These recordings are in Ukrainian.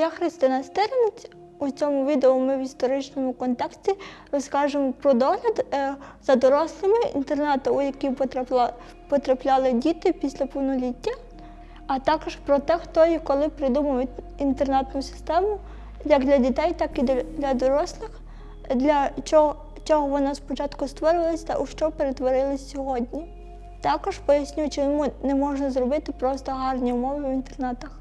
Я Христина Стернець. У цьому відео ми в історичному контексті розкажемо про догляд е, за дорослими інтернату, у потрапла, потрапляли діти після повноліття, а також про те, хто і коли придумав інтернатну систему як для дітей, так і для- дорослих, для чого, чого вона спочатку створювалася та у що перетворилась сьогодні. Також поясню, чому не можна зробити просто гарні умови в інтернатах.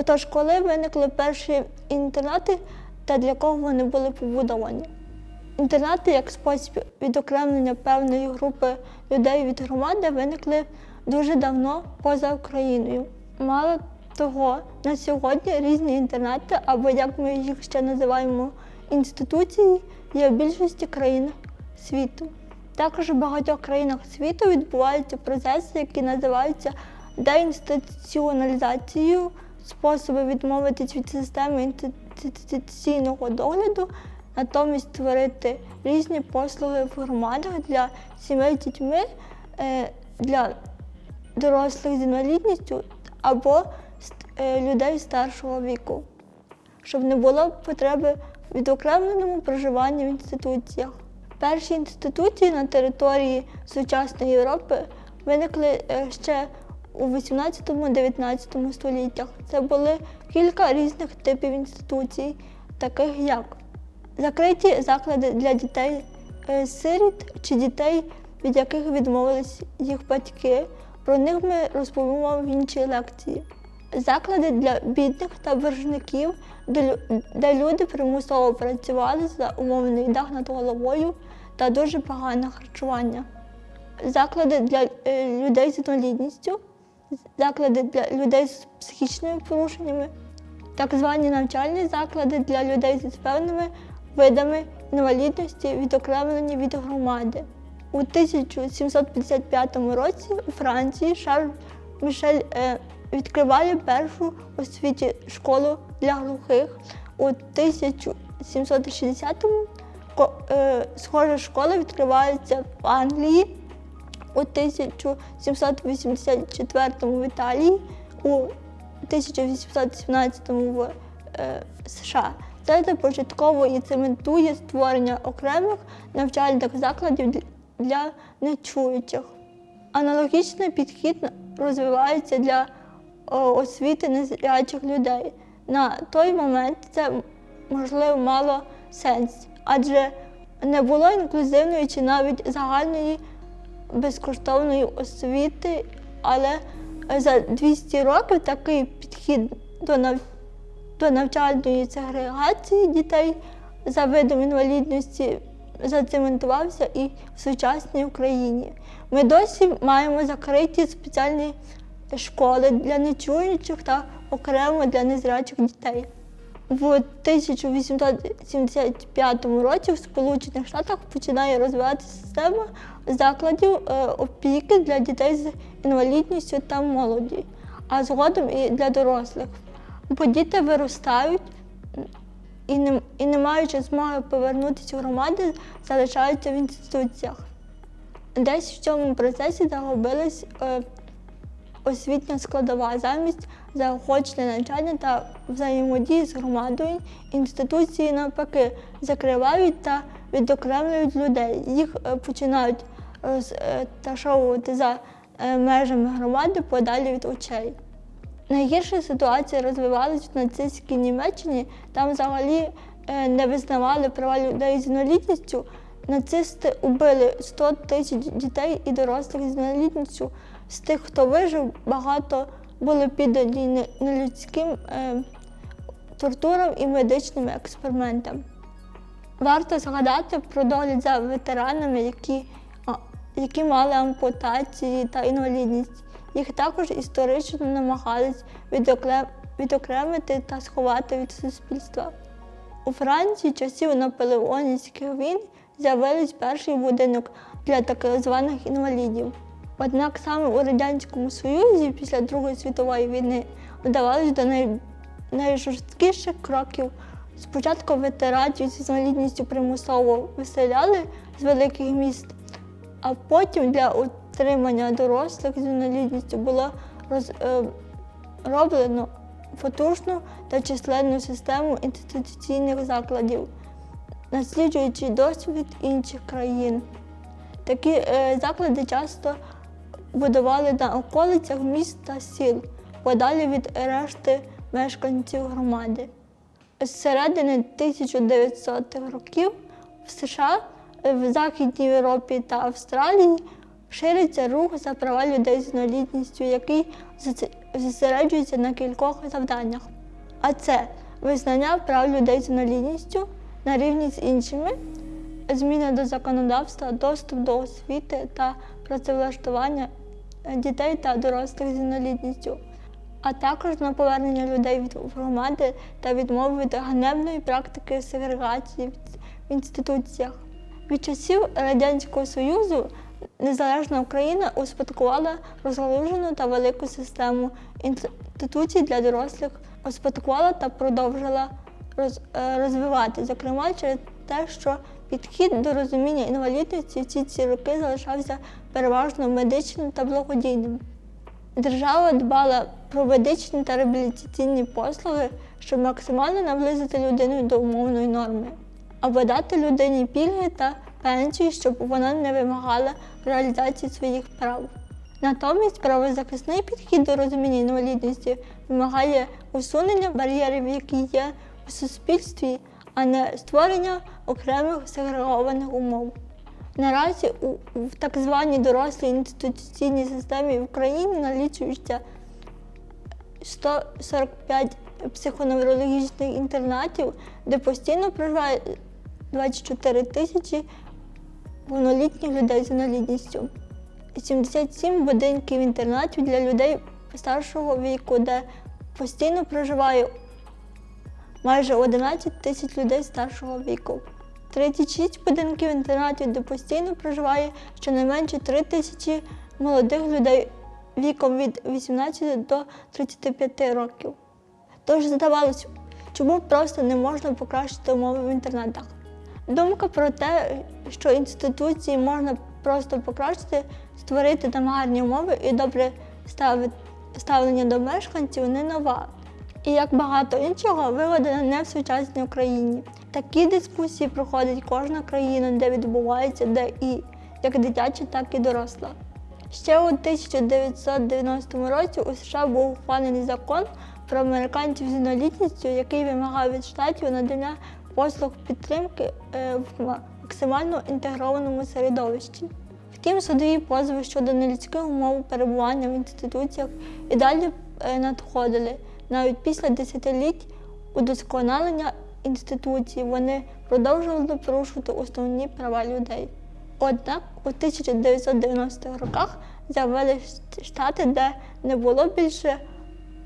Отож, коли виникли перші інтернати та для кого вони були побудовані? Інтернати як спосіб відокремлення певної групи людей від громади виникли дуже давно поза Україною. Мало того, на сьогодні різні інтернати, або як ми їх ще називаємо інституції, є в більшості країн світу. Також у багатьох країнах світу відбуваються процеси, які називаються деінституціоналізацією, способи відмовитись від системи інституційного догляду, натомість створити різні послуги в громадах для сімей з дітьми, е, для дорослих з інвалідністю або е, людей старшого віку, щоб не було потреби в відокремленому проживанні в інституціях. Перші інституції на території сучасної Європи виникли е, ще у 18-19 століттях. Це були кілька різних типів інституцій, таких як закриті заклади для дітей е, сиріт чи дітей, від яких відмовились їх батьки. Про них ми розповімо в іншій лекції. Заклади для бідних та боржників, де, люди примусово працювали за умовний дах над головою та дуже погане харчування. Заклади для е, людей з інвалідністю, заклади для людей з психічними порушеннями, так звані навчальні заклади для людей з певними видами інвалідності, відокремлені від громади. У 1755 році у Франції Шарль Мішель е, відкриває першу у світі школу для глухих. У 1760-му е, схожа школа відкривається в Англії, у 1784 в Італії, у 1817 в е, США. Це започатково і цементує створення окремих навчальних закладів для- для нечуючих. Аналогічний підхід розвивається для освіти незрячих людей. На той момент це можливо мало сенс, адже не було інклюзивної чи навіть загальної безкоштовної освіти, але за 200 років такий підхід до нав... до навчальної сегрегації дітей за видом інвалідності зацементувався і в сучасній Україні. Ми досі маємо закриті спеціальні школи для нечуючих та окремо для незрячих дітей. В 1875 році в Сполучених Штатах починає розвиватися система закладів е, опіки для дітей з інвалідністю та молоді, а згодом і для дорослих. Бо діти виростають і не, і не маючи змоги повернутися в громади, залишаються в інституціях. Десь в цьому процесі загубилась е, освітня складова замість заохочення навчання та взаємодії з громадою. Інституції навпаки закривають та відокремлюють людей. Їх е, починають розташовувати за е, межами громади подалі від очей. Найгірша ситуація розвивалась в нацистській Німеччині. Там взагалі е, не визнавали права людей з інвалідністю. Нацисти убили 100 тисяч дітей і дорослих з інвалідністю. З тих, хто вижив, багато були піддані нелюдським е, тортурам і медичним експериментам. Варто згадати про догляд за ветеранами, які, які мали ампутації та інвалідність. Їх також історично намагались відокремити та сховати від суспільства. У Франції часів наполеонівських війн з'явився перший будинок для так званих інвалідів. Однак саме у Радянському Союзі після Другої світової війни вдавалось до най... найжорсткіших кроків. Спочатку ветеранів з інвалідністю примусово виселяли з великих міст, а потім для утримання дорослих з інвалідністю було роз... е, потужну та численну систему інституційних закладів, насліджуючи досвід інших країн. Такі е, заклади часто будували на околицях міст та сіл, подалі від решти мешканців громади. З середини 1900-х років в США, в Західній Європі та Австралії шириться рух за права людей з інвалідністю, який зосереджується на кількох завданнях. А це визнання прав людей з інвалідністю на рівні з іншими, зміни до законодавства, доступ до освіти та працевлаштування дітей та дорослих з інвалідністю, а також на повернення людей від громади та відмови від ганебної практики сегрегації в- інституціях. Від часів Радянського Союзу незалежна Україна успадкувала розгалужену та велику систему інституцій для дорослих, успадкувала та продовжила е, розвивати, зокрема через те, що підхід до розуміння інвалідності всі ці роки залишався переважно медичним та благодійним. Держава дбала про медичні та реабілітаційні послуги, щоб максимально наблизити людину до умовної норми, або дати людині пільги та пенсію, щоб вона не вимагала реалізації своїх прав. Натомість правозахисний підхід до розуміння інвалідності вимагає усунення бар'єрів, які є у суспільстві, а не створення окремих сегрегованих умов. Наразі у, в так званій дорослій інституційній системі в Україні налічується 145 психоневрологічних інтернатів, де постійно проживає 24 тисячі повнолітніх людей з інвалідністю. 77 будинків інтернатів для людей старшого віку, де постійно проживає майже 11 тисяч людей старшого віку. 36 будинків інтернатів, де постійно проживає щонайменше 3 тисячі молодих людей віком від 18 до 35 років. Тож здавалось, чому просто не можна покращити умови в інтернатах? Думка про те, що інституції можна просто покращити, створити там гарні умови і добре ставлення до мешканців не нова. І як багато іншого, вигадана не в сучасній Україні. Такі дискусії проходить кожна країна, де відбувається, де і як дитяча, так і доросла. Ще у 1990 році у США був ухвалений закон про американців з інвалідністю, який вимагав від штатів надання послуг підтримки е, в максимально інтегрованому середовищі. Втім, судові позови щодо нелюдських умов перебування в інституціях і далі е, надходили. Навіть після десятиліть удосконалення інституцій вони продовжували порушувати основні права людей. Однак у 1990-х роках з'явилися штати, де не було більше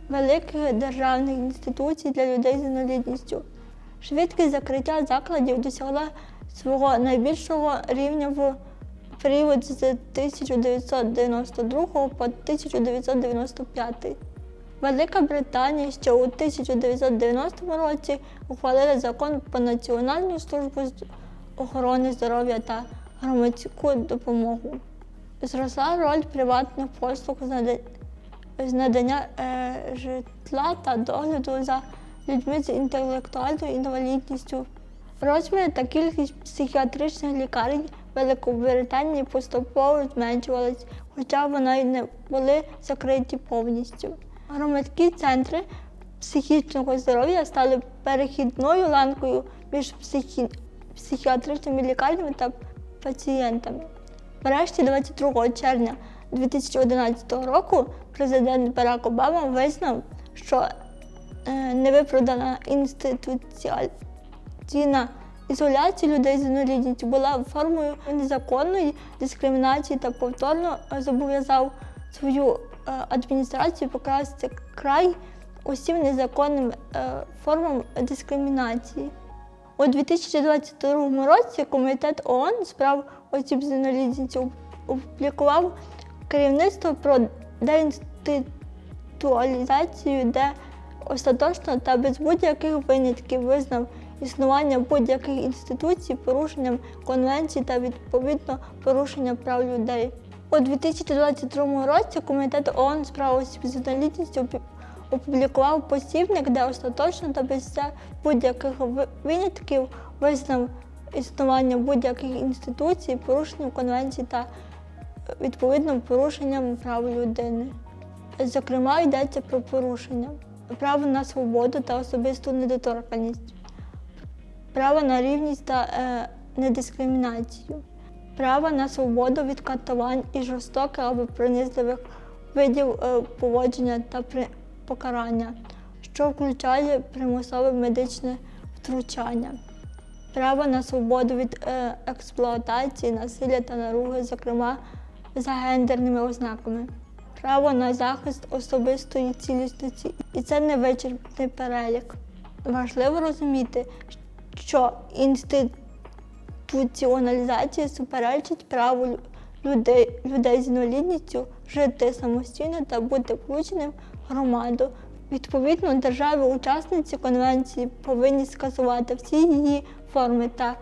великих державних інституцій для людей з інвалідністю. Швидкість закриття закладів досягла свого найбільшого рівня в період з 1992 по 1995. Велика Британія ще у 1990 році ухвалила закон про Національну службу охорони здоров'я та громадську допомогу. Зросла роль приватних послуг з надання е, житла та догляду за людьми з інтелектуальною інвалідністю. Розмір та кількість психіатричних лікарень Великобританії поступово зменшувались, хоча вони не були закриті повністю. Громадські центри психічного здоров'я стали перехідною ланкою між психі... психіатричними лікарнями та пацієнтами. Врешті 22 червня 2011 року президент Барак Обама визнав, що е, невиправдана інституційна ізоляція людей з інвалідністю була формою незаконної дискримінації та повторно зобов'язав свою адміністрацію покласти край усім незаконним е, формам дискримінації. У 2022 році Комітет ООН з прав осіб з інвалідністю опублікував керівництво про деінституалізацію, де остаточно та без будь-яких винятків визнав існування будь-яких інституцій порушенням конвенцій та відповідно порушення прав людей. У 2022 році Комітет ООН з прав осіб з інвалідністю опублікував посібник, де остаточно та без будь-яких винятків визнав існування будь-яких інституцій, порушенням конвенції та е, відповідно порушенням прав людини. Зокрема, йдеться про порушення право на свободу та особисту недоторканність, право на рівність та е, недискримінацію, право на свободу від катувань і жорстоких або принизливих видів е, поводження та покарання, що включає примусове медичне втручання, право на свободу від е, експлуатації, насилля та наруги, зокрема за гендерними ознаками, право на захист особистої цілісності, і це не вичерпний перелік. Важливо розуміти, що інституціоналізація суперечить праву людей, людей з інвалідністю жити самостійно та бути включеним в громаду. Відповідно, держави-учасниці конвенції повинні скасувати всі її форми та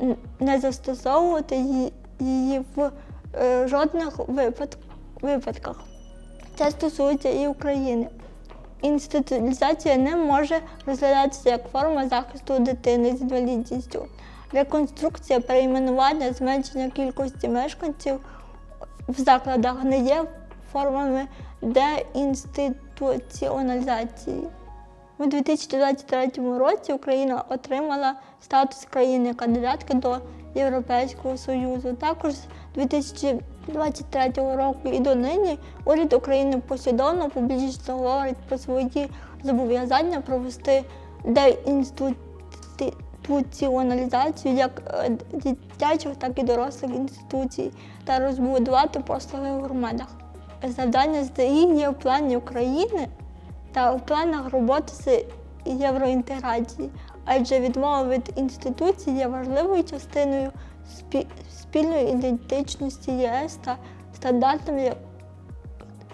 е, не застосовувати її, її в е, жодних випадках. Це стосується і України. Інституалізація не може розглядатися як форма захисту дитини з інвалідністю. Реконструкція, перейменування, зменшення кількості мешканців в закладах не є формами деінституціоналізації. У 2023 році Україна отримала статус країни-кандидатки до Європейського Союзу. Також з 2023 року і до нині уряд України послідовно публічно говорить про свої зобов'язання провести деінституціоналізацію як е, дитячих, так і дорослих інституцій та розбудувати послуги в громадах. Завдання ЗДІ є в плані України та в планах роботи з євроінтеграції, адже відмова від інституцій є важливою частиною спільної ідентичності ЄС та стандартом, я-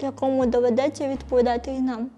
якому доведеться відповідати і нам.